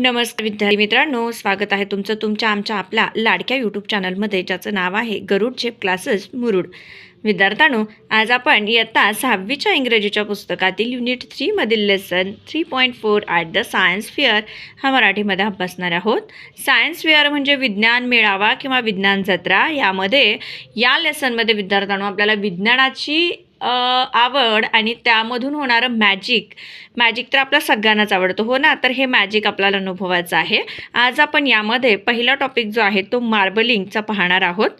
नमस्कार विद्यार्थी मित्रांनो स्वागत आहे तुमचं तुमच्या आमच्या आपल्या लाडक्या यूट्यूब चॅनलमध्ये ज्याचं नाव आहे गरुड झेप क्लासेस मुरुड. विद्यार्थ्यांनो आज आपण इयत्ता सहावीच्या इंग्रजीच्या पुस्तकातील unit थ्रीमधील lesson three point four at the science fair हा मराठीमध्ये अभ्यासणार आहोत. सायन्स फेअर म्हणजे विज्ञान मेळावा किंवा विज्ञान जत्रा. यामध्ये या लेसनमध्ये विद्यार्थ्यांनो आपल्याला विज्ञानाची आवड आणि त्यामधून होणारं मॅजिक मॅजिक तर आपल्या सगळ्यांनाच आवडतो हो ना? तर हे मॅजिक आपल्याला अनुभवायचं आहे. आज आपण यामध्ये पहिला टॉपिक जो आहे तो मार्बलिंगचा पाहणार आहोत.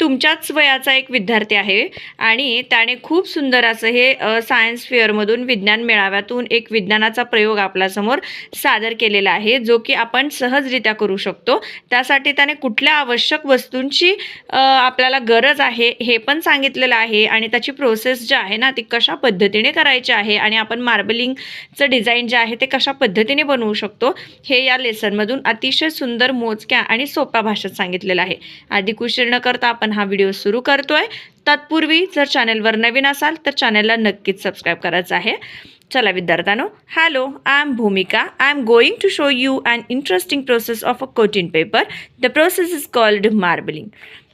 तुमच्याच वयाचा एक विद्यार्थी आहे आणि त्याने खूप सुंदर असं हे सायन्स फेअरमधून विज्ञान मेळाव्यातून एक विज्ञानाचा प्रयोग आपल्यासमोर सादर केलेला आहे जो की आपण सहजरित्या करू शकतो. त्यासाठी त्याने कुठल्या आवश्यक वस्तूंची आपल्याला गरज आहे हे पण सांगितलेलं आहे आणि त्याची प्रोसेस जी आहे ना ती कशा पद्धतीने करायची आहे आणि आपण मार्बलिंगचं डिझाईन जे आहे ते कशा पद्धतीने बनवू शकतो हे या लेसनमधून अतिशय सुंदर मोजक्या आणि सोप्या भाषेत सांगितलेलं आहे. आधी उशीर न करता आपण आपण हा व्हिडिओ सुरू करतोय. तत्पूर्वी जर चॅनेलवर नवीन असाल तर चॅनेलला नक्कीच सबस्क्राईब करायचं आहे. चला विद्यार्थ्यानो hello I am Bhumika. I am going to show you an interesting process of a coating paper. The process is called marbling.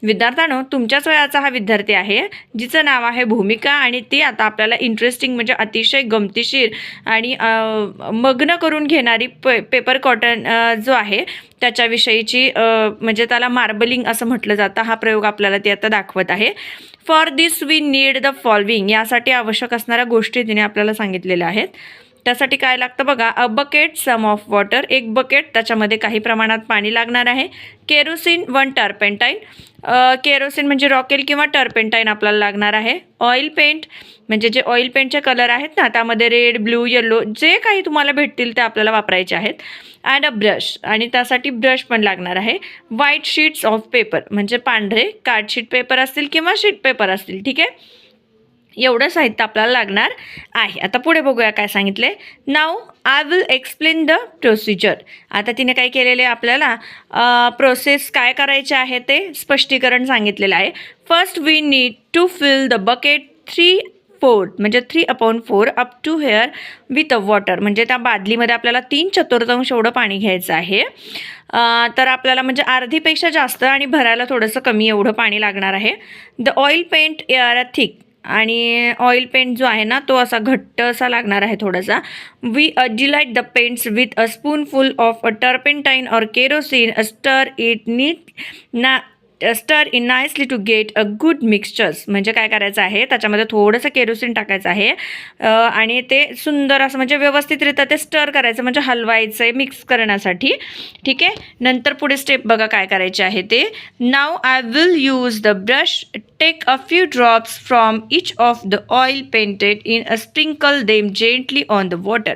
विद्यार्थ्यानो तुमच्याच वयाचा हा विद्यार्थी आहे जिचं नाव आहे भूमिका आणि ती आता आपल्याला इंटरेस्टिंग म्हणजे अतिशय गमतीशीर आणि मग्न करून घेणारी पे पेपर कॉटन जो आहे त्याच्याविषयीची म्हणजे त्याला मार्बलिंग असं म्हटलं जातं. हा प्रयोग आपल्याला ती आता दाखवत आहे. For this we need the following यासाठी आवश्यक असणाऱ्या गोष्टी तिने आपल्याला सांगितलेल्या आहेत. त्यासाठी काय लागतं बघा a bucket some of water एक बकेट त्याच्यामध्ये काही प्रमाणात पाणी लागणार आहे. केरोसिन वन टर्पेंटाईन केरोसिन म्हणजे रॉकेल किंवा टर्पेंटाईन आपल्याला लागणार आहे. ऑइल पेंट म्हणजे जे ऑइल पेंटचे कलर आहेत ना त्यामध्ये रेड ब्ल्यू येल्लो जे काही तुम्हाला भेटतील ते आपल्याला वापरायचे आहेत. अँड अ ब्रश आणि त्यासाठी ब्रश पण लागणार आहे. व्हाईट शीट्स ऑफ पेपर म्हणजे पांढरे कार्डशीट पेपर असतील किंवा शीट पेपर असतील ठीक आहे? एवढं साहित्य आपल्याला लागणार आहे. आता पुढे बघूया काय सांगितले. Now I will explain the procedure आता तिने काय केलेले आपल्याला? प्रोसेस काय करायचे आहे ते स्पष्टीकरण सांगितलेलं आहे. First we need to fill the bucket three four म्हणजे three upon four up to here with a water म्हणजे त्या बादलीमध्ये आपल्याला तीन चतुर्थांश एवढं पाणी घ्यायचं आहे. तर आपल्याला म्हणजे अर्धीपेक्षा जास्त आणि भरायला थोडंसं कमी एवढं पाणी लागणार आहे. The oil paint are a thick आणि ऑइल पेंट जो आहे ना तो असा घट्ट असा लागणार आहे थोडासा. We dilute the paints with a spoonful of a turpentine or kerosene stir it neat ना stir in nicely to get a good mixtures म्हणजे काय करायचं आहे? त्याच्यामध्ये थोडंसं केरोसिन टाकायचं आहे. आणि ते सुंदर असं म्हणजे व्यवस्थितरित्या ते स्टर करायचं म्हणजे हलवायचं आहे मिक्स करण्यासाठी. ठीक आहे? नंतर पुढे स्टेप बघा काय करायचे आहे ते. Now I will use the brush take a few drops from each of the oil painted in a sprinkle them gently on the water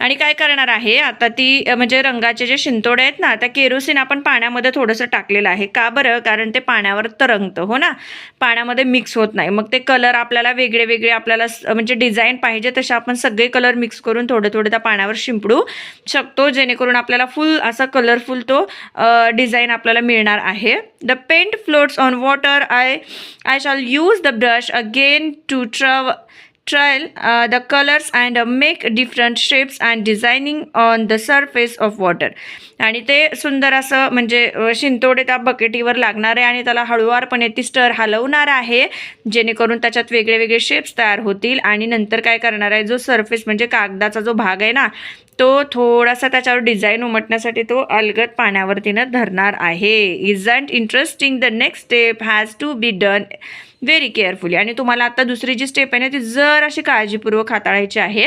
आणि काय करणार आहे? आता ती म्हणजे रंगाचे जे शिंतोडे आहेत ना त्या केरोसिन आपण पाण्यामध्ये थोडंसं टाकलेलं आहे. का बरं? कारण ते पाण्यावर तरंगतं हो ना? पाण्यामध्ये मिक्स होत नाही. मग ते कलर आपल्याला वेगळे वेगळे आपल्याला म्हणजे डिझाईन पाहिजे तसे आपण सगळे कलर मिक्स करून थोडे थोडे त्या पाण्यावर शिंपडू शकतो जेणेकरून आपल्याला फुल असा कलरफुल तो डिझाईन आपल्याला मिळणार आहे. The paint floats on water I I shall use the brush again to try trial uh, the colors and uh, make different shapes and designing on the surface of water. आणि ते सुंदर असं म्हणजे शिंतोडे त्या बकेटीवर लागणार आहे आणि त्याला हळुवारपणे ती स्टर हलवणार आहे जेणेकरून त्याच्यात वेगळे वेगळे शेप्स तयार होतील. आणि नंतर काय करणार आहे जो सरफेस म्हणजे कागदाचा जो भाग आहे ना तो थोडासा त्याच्यावर डिझाईन उमटण्यासाठी तो अलगद पाण्यावर तिनं धरणार आहे. Isn't interesting the next step has to be done very carefully आणि तुम्हाला आता दुसरी जी स्टेप आहे ना ती जर अशी काळजीपूर्वक हाताळायची आहे.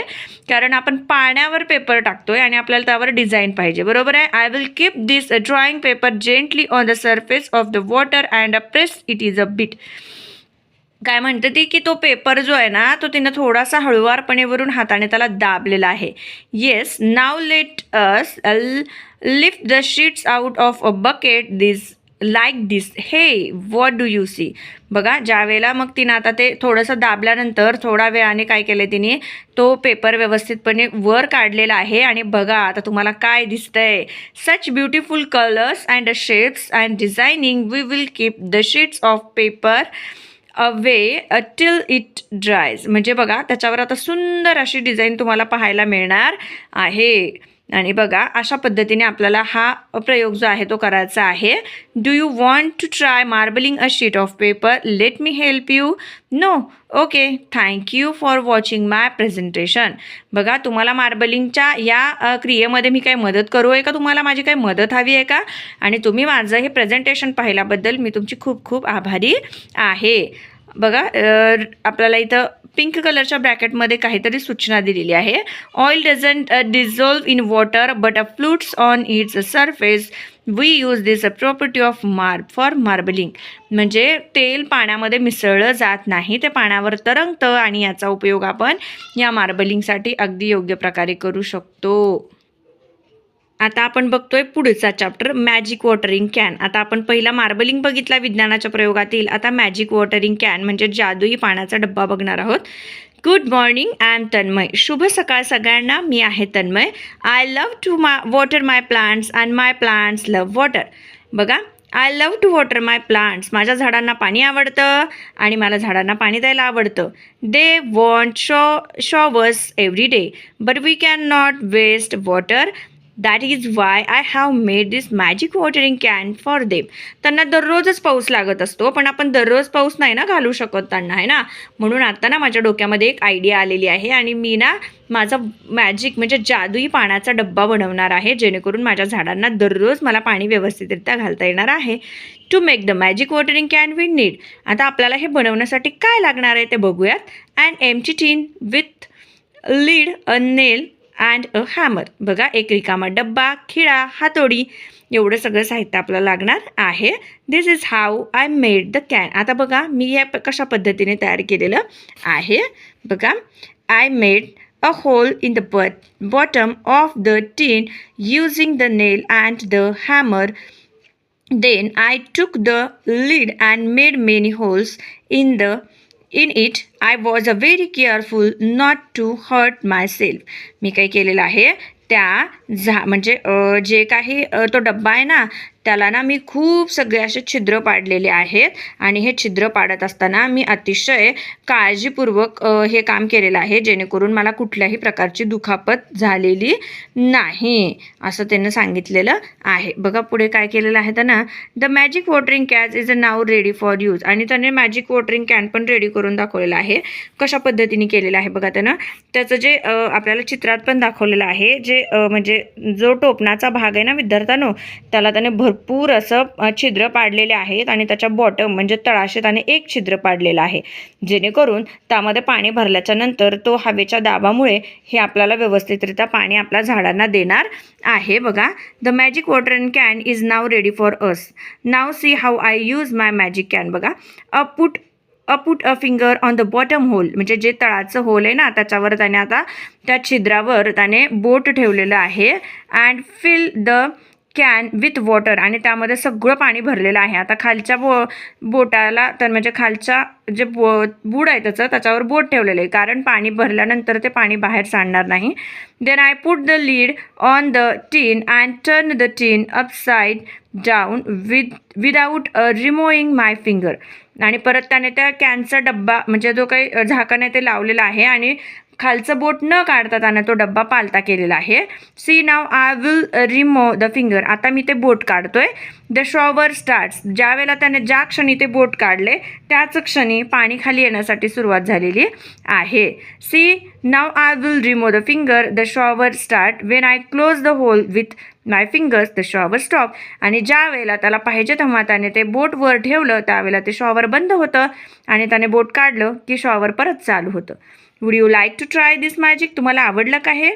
कारण आपण पाण्यावर पेपर टाकतोय आणि आपल्याला त्यावर डिझाईन पाहिजे. बरोबर आहे? I will keep this drawing paper gently on the surface of the water and a press it is a bit काय म्हणते ती की तो पेपर जो आहे ना तो तिनं थोडासा हळुवारपणे वरून हाताने त्याला दाबलेला आहे. Yes now let us lift the sheets out of a bucket this like this hey what do you see बघा ज्या वेळेला मग तिनं आता ते थोडंसं दाबल्यानंतर थोडा वेळाने काय केलं तिने तो पेपर व्यवस्थितपणे वर काढलेला आहे आणि बघा आता तुम्हाला काय दिसतंय. Such beautiful colours and shapes and designing we will keep the sheets of paper away till it dries म्हणजे बघा त्याच्यावर आता सुंदर अशी डिझाईन तुम्हाला पाहायला मिळणार आहे. आणि बघा अशा पद्धतीने आपल्याला हा प्रयोग जो आहे तो करायचा आहे. Do you want to try marbling a sheet of paper let me help you no okay thank you for watching my presentation बघा तुम्हाला मार्बलिंगच्या या क्रियेमध्ये मी काही मदत करू आहे का? तुम्हाला माझी काही मदत हवी आहे का? आणि तुम्ही माझं हे प्रेझेंटेशन पाहिल्याबद्दल मी तुमची खूप खूप आभारी आहे. बघा आपल्याला इथं पिंक कलरच्या ब्रॅकेटमध्ये काहीतरी सूचना दिलेली आहे. Oil doesn't dissolve in water but a floats on its surface we use this a property of marb for marbling म्हणजे तेल पाण्यामध्ये मिसळलं जात नाही. ते पाण्यावर तरंगतं आणि याचा उपयोग आपण या मार्बलिंगसाठी अगदी योग्य प्रकारे करू शकतो. आता आपण बघतोय पुढचा चॅप्टर मॅजिक वॉटरिंग कॅन आता आपण पहिला मार्बलिंग बघितला विज्ञानाच्या प्रयोगातील. आता मॅजिक वॉटरिंग कॅन म्हणजे जादुई पाण्याचा डब्बा बघणार आहोत. Good morning I am Tanmay शुभ सकाळ सगळ्यांना. मी आहे Tanmay I love to ma water my plants and my plants love water बघा I love to water my plants माझ्या झाडांना पाणी आवडतं आणि मला झाडांना पाणी द्यायला आवडतं. They want show showers every day but we can not waste water that is why I have made this magic watering can for them त्यांना दररोजच पाऊस लागत असतो पण आपण दररोज पाऊस नाही ना घालू शकत त्यांना आहे ना? म्हणून आता ना माझ्या डोक्यामध्ये एक आयडिया आलेली आहे आणि मी ना माझा मॅजिक म्हणजे जादुई पाण्याचा डब्बा बनवणार आहे जेणेकरून माझ्या झाडांना दररोज मला पाणी व्यवस्थितरित्या घालता येणार आहे. To make the magic watering can we need आता आपल्याला हे बनवण्यासाठी काय लागणार आहे ते बघूयात. And एमची tin with lid a nail and a hammer बघा एक रिकामा डब्बा खिळा हातोडी एवढं सगळं साहित्य आपल्याला लागणार आहे. This is how I made the can आता बघा मी या कशा पद्धतीने तयार केलेलं आहे. बघा I made a hole in the but bottom of the tin using the nail and the hammer then I took the lid and made many holes in the in it I was a very careful not to hurt myself मी काही केलेलं आहे त्या झा म्हणजे जे काही तो डब्बा आहे ना त्याला ना मी खूप सगळे असे छिद्र पाडलेले आहेत. आणि हे छिद्र पाडत असताना मी अतिशय काळजीपूर्वक हे काम केलेलं आहे. जेणेकरून मला कुठल्याही प्रकारची दुखापत झालेली नाही असं त्यानं सांगितलेलं आहे. बघा पुढे काय केलेलं आहे त्यानं. The magic watering can is a now ready for use आणि त्याने मॅजिक वॉटरिंग कॅन पण रेडी करून दाखवलेलं आहे. कशा पद्धतीने केलेलं आहे बघा त्यानं. त्याचं जे आपल्याला चित्रात पण दाखवलेलं आहे जे म्हणजे जो टोपणाचा भाग आहे ना विद्यार्थ्यानो त्याला त्याने भरपूर असं छिद्र पाडलेले आहेत आणि त्याच्या बॉटम म्हणजे तळाशी त्याने एक छिद्र पाडलेलं आहे. जेणेकरून त्यामध्ये पाणी भरल्याच्या नंतर तो हवेच्या दाबामुळे हे आपल्याला व्यवस्थितरित्या पाणी आपल्या झाडांना देणार आहे. बघा the magic water and can is now ready for us now see how I use my magic can बघा a put a put a finger on the bottom hole म्हणजे जे तळाचं होल आहे ना त्याच्यावर त्याने आता त्या छिद्रावर त्याने बोट ठेवलेलं आहे. And fill the can with water आणि त्यामध्ये सगळं पाणी भरलेलं आहे. आता खालच्या बो बोटाला तर म्हणजे खालच्या जे बो बूड आहे त्याचं त्याच्यावर बोट ठेवलेलं आहे. कारण पाणी भरल्यानंतर ते पाणी बाहेर सांडणार नाही. Then I put the lid on the tin and turn the tin upside down with without removing my finger आणि परत त्याने त्या कॅनचा डब्बा म्हणजे जो काही झाकण आहे ते लावलेला आहे. आणि खालचं बोट न काढता त्यानं तो डब्बा पालता केलेला आहे. See now I will remove the finger आता मी ते बोट काढतोय. द शॉवर स्टार्ट्स ज्या वेळेला त्याने ज्या क्षणी ते बोट काढले त्याच क्षणी पाणी खाली येण्यासाठी सुरुवात झालेली आहे. See now I will remove the finger the shower start when I close the hole with my fingers the shower stop आणि ज्या वेळेला त्याला पाहिजे तेव्हा त्याने ते बोट वर ठेवलं त्यावेळेला ते शॉवर बंद होतं आणि त्याने बोट काढलं की शॉवर परत चालू होतं. Would you like to try this magic तुम्हाला आवडलं का हे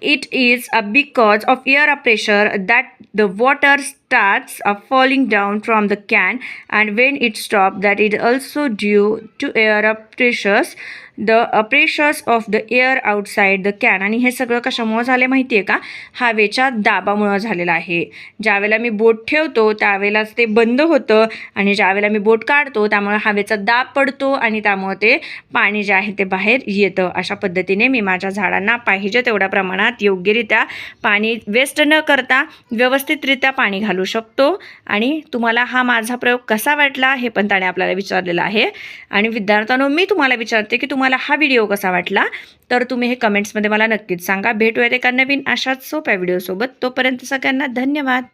it is a because of air pressure that the water starts uh, falling down from the can and when it stops that is also due to air pressures the the uh, pressures of the air outside the can आणि हे सगळं कशामुळं झालं माहिती आहे का? हवेच्या दाबामुळं झालेलं आहे. ज्यावेळेला मी बोट ठेवतो त्यावेळेलाच ते बंद होतं आणि ज्यावेळेला मी बोट काढतो त्यामुळे हवेचा दाब पडतो आणि त्यामुळं ते पाणी जे आहे ते बाहेर येतं. अशा पद्धतीने मी माझ्या झाडांना पाहिजे तेवढ्या प्रमाणात योग्यरित्या पाणी वेस्ट न करता व्यवस्थितरित्या पाणी घालू शकतो. आणि तुम्हाला हा माझा प्रयोग कसा वाटला हे पण त्याने आपल्याला विचारलेलं आहे. आणि विद्यार्थ्यांनो मी तुम्हाला विचारते की तुम्हाला तुम्हाला हा व्हिडिओ कसा वाटला तर तुम्ही हे कमेंट्समध्ये मला नक्कीच सांगा. भेटूयात एका नवीन अशाच सोप्या व्हिडिओसोबत तोपर्यंत सगळ्यांना धन्यवाद.